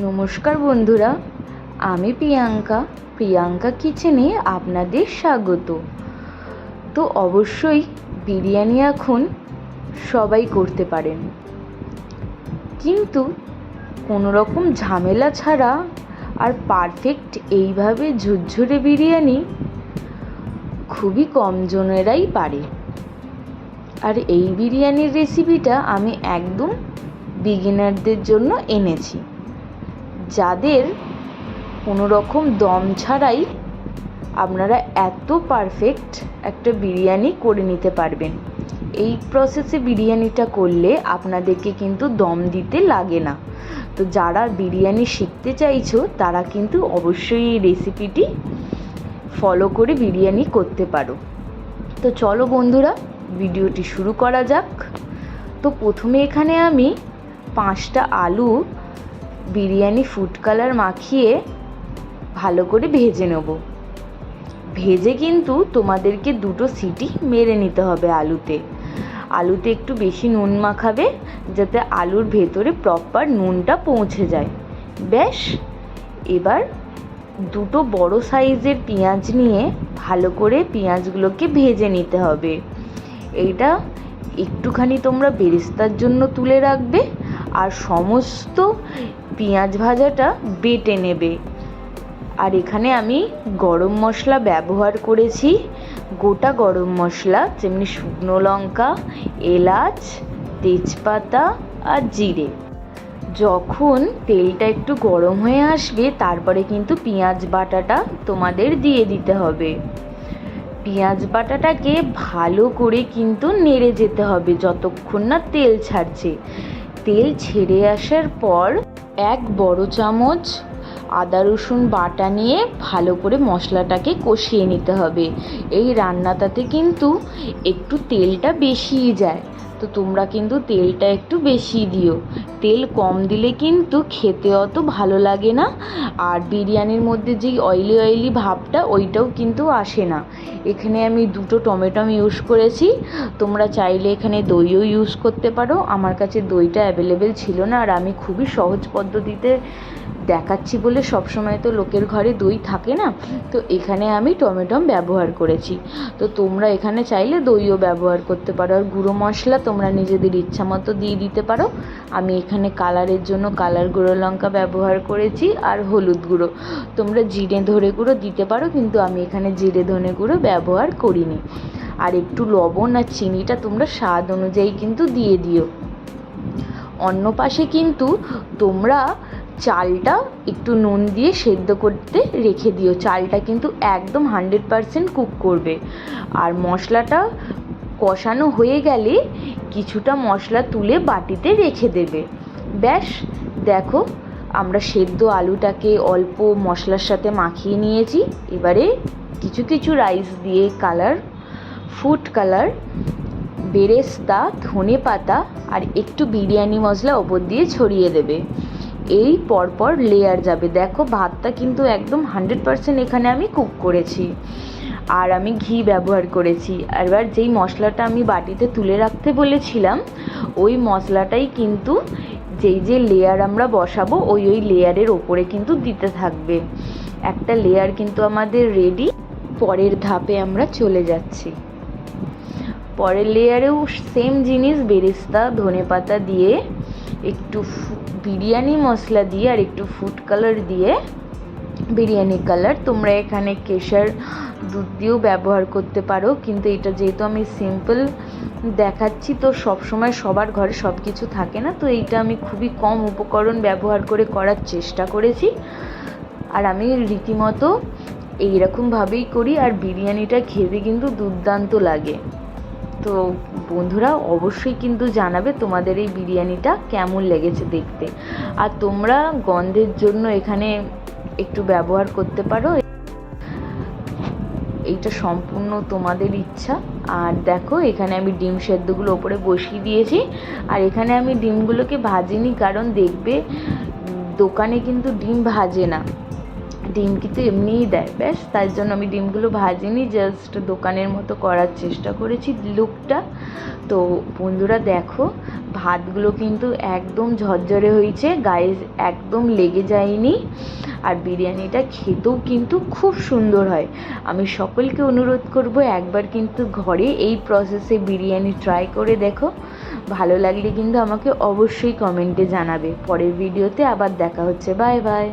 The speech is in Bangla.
নমস্কার বন্ধুরা, আমি প্রিয়াঙ্কা। প্রিয়াঙ্কা কিচেনে আপনাদের স্বাগত। তো অবশ্যই বিরিয়ানি এখন সবাই করতে পারেন। কিন্তু কোনো রকম ঝামেলা ছাড়া আর পারফেক্ট এইভাবে ঝুরঝুরে বিরিয়ানি খুবই কম জনেরাই পারে। আর এই বিরিয়ানির রেসিপিটা আমি একদম বিগিনারদের জন্য এনেছি। যাদের কোনো রকম দম ছাড়াই আপনারা এত পারফেক্ট একটা বিরিয়ানি করে নিতে পারবেন। এই প্রসেসে বিরিয়ানিটা করলে আপনাদেরকে কিন্তু দম দিতে লাগে না। তো যারা বিরিয়ানি শিখতে চাইছো, তারা কিন্তু অবশ্যই এই রেসিপিটি ফলো করে বিরিয়ানি করতে পারো। তো চলো বন্ধুরা ভিডিওটি শুরু করা যাক। তো প্রথমে এখানে আমি পাঁচটা আলু বিরিয়ানি ফুড কালার মাখিয়ে ভালো করে ভেজে নেব। ভেজে কিন্তু তোমাদেরকে দুটো সিটি মেরে নিতে হবে আলুতে। আলুতে একটু বেশি নুন মাখাবে, যাতে আলুর ভেতরে প্রপার নুনটা পৌঁছে যায়। ব্যাস, এবার দুটো বড় সাইজের পেঁয়াজ নিয়ে ভালো করে পেঁয়াজগুলোকে ভেজে নিতে হবে। এইটা একটুখানি তোমরা বেরেস্তার জন্য তুলে রাখবে, আর সমস্ত পেঁয়াজ ভাজাটা বেটে নেবে। আর এখানে আমি গরম মশলা ব্যবহার করেছি। গোটা গরম মশলা, যেমনি শুকনো লঙ্কা, এলাচ, তেজপাতা আর জিরে। যখন তেলটা একটু গরম হয়ে আসবে, তারপরে কিন্তু পেঁয়াজ বাটাটা তোমাদের দিয়ে দিতে হবে। পেঁয়াজ বাটাটাকে ভালো করে কিন্তু নেড়ে যেতে হবে, যতক্ষণ না তেল ছাড়ছে। তেল ছেড়ে আসার পর এক বড় চামচ আদা রসুন বাটা নিয়ে ভালো করে মশলাটাকে কষিয়ে নিতে হবে। এই রান্নাটাতে কিন্তু একটু তেলটা বেশিই যায়। তো তোমরা কিন্তু তেলটা একটু বেশি দিও। তেল কম দিলে কিন্তু খেতে অত ভালো লাগে না। আর বিরিয়ানির মধ্যে যেই অয়েলি অয়েলি ভাবটা, ওইটাও কিন্তু আসে না। এখানে আমি দুটো টমেটো ইউজ করেছি। তোমরা চাইলে এখানে দইও ইউজ করতে পারো। আমার কাছে দইটা অ্যাভেলেবেল ছিল না আর আমি খুবই সহজ পদ্ধতিতে দেখাচ্ছি বলে সবসময় তো লোকের ঘরে দই থাকে না। তো এখানে আমি টমেটম ব্যবহার করেছি। তো তোমরা এখানে চাইলে দইও ব্যবহার করতে পারো। আর গুঁড়ো মশলা তোমরা নিজেদের ইচ্ছা মতো দিয়ে দিতে পারো। আমি এখানে কালারের জন্য কালার গুঁড়ো লঙ্কা ব্যবহার করেছি আর হলুদ গুঁড়ো। তোমরা জিরে ধরে গুঁড়ো দিতে পারো, কিন্তু আমি এখানে জিরে ধনে গুঁড়ো ব্যবহার করিনি। আর একটু লবণ আর চিনিটা তোমরা স্বাদ অনুযায়ী কিন্তু দিয়ে দিও। অন্য পাশে কিন্তু তোমরা চালটা একটু নুন দিয়ে সেদ্ধ করতে রেখে দিও। চালটা কিন্তু একদম হান্ড্রেড পারসেন্ট কুক করবে। আর মশলাটা কষানো হয়ে গেলে কিছুটা মশলা তুলে বাটিতে রেখে দেবে। ব্যাস, দেখো, আমরা সেদ্ধ আলুটাকে অল্প মশলার সাথে মাখিয়ে নিয়েছি। এবারে কিছু কিছু রাইস দিয়ে কালার ফুড কালার বেরেস্তা, ধনে পাতা আর একটু বিরিয়ানি মশলা ওপর দিয়ে ছড়িয়ে দেবে। এই পরপর লেয়ার যাবে। দেখো, ভাতটা কিন্তু একদম হান্ড্রেড পারসেন্ট এখানে আমি কুক করেছি। আর আমি ঘি ব্যবহার করেছি। এবার যেই মশলাটা আমি বাটিতে তুলে রাখতে বলেছিলাম, ওই মশলাটাই কিন্তু যেই যে লেয়ার আমরা বসাবো, ওই ওই লেয়ারের ওপরে কিন্তু দিতে থাকবে। একটা লেয়ার কিন্তু আমাদের রেডি পরের ধাপে আমরা চলে যাচ্ছি। পরের লেয়ারেও সেম জিনিস, বেরেস্তা, ধনে পাতা দিয়ে, একটু বিরিয়ানি মশলা দিয়ে আর একটু ফুড কালার দিয়ে বিরিয়ানি কালার তোমরা এখানে কেশার দুধ দিয়েও ব্যবহার করতে পারো, কিন্তু এটা যেহেতু আমি সিম্পল দেখাচ্ছি, তো সব সময় সবার ঘরে সব কিছু থাকে না, তো এইটা আমি খুবই কম উপকরণ ব্যবহার করে করার চেষ্টা করেছি। আর আমি রীতিমতো এইরকমভাবেই করি, আর বিরিয়ানিটা খেতে কিন্তু দুর্দান্ত লাগে। তো বন্ধুরা, অবশ্যই কিন্তু জানাবে তোমাদের এই বিরিয়ানিটা কেমন লেগেছে দেখতে। আর তোমরা গন্ধের জন্য এখানে একটু ব্যবহার করতে পারো। এইটা সম্পূর্ণ তোমাদের ইচ্ছা। আর দেখো, এখানে আমি ডিম সেদ্ধগুলো ওপরে বসিয়ে দিয়েছি। আর এখানে আমি ডিমগুলোকে ভাজিনি কারণ দেখবে, দোকানে কিন্তু ডিম ভাজে না। ডিম কিন্তু এমনিই দেয়, ব্যাস। তার জন্য আমি ডিমগুলো ভাজিনি, জাস্ট দোকানের মতো করার চেষ্টা করেছি লুকটা। তো বন্ধুরা দেখো, ভাতগুলো কিন্তু একদম ঝরঝরে হয়েছে। গায়ে একদম লেগে যায়নি। আর বিরিয়ানিটা খেতেও কিন্তু খুব সুন্দর হয়। আমি সকলকে অনুরোধ করব একবার কিন্তু ঘরে এই প্রসেসে বিরিয়ানি ট্রাই করে দেখো। ভালো লাগলে কিন্তু আমাকে অবশ্যই কমেন্টে জানাবে। পরের ভিডিওতে আবার দেখা হচ্ছে। Bye bye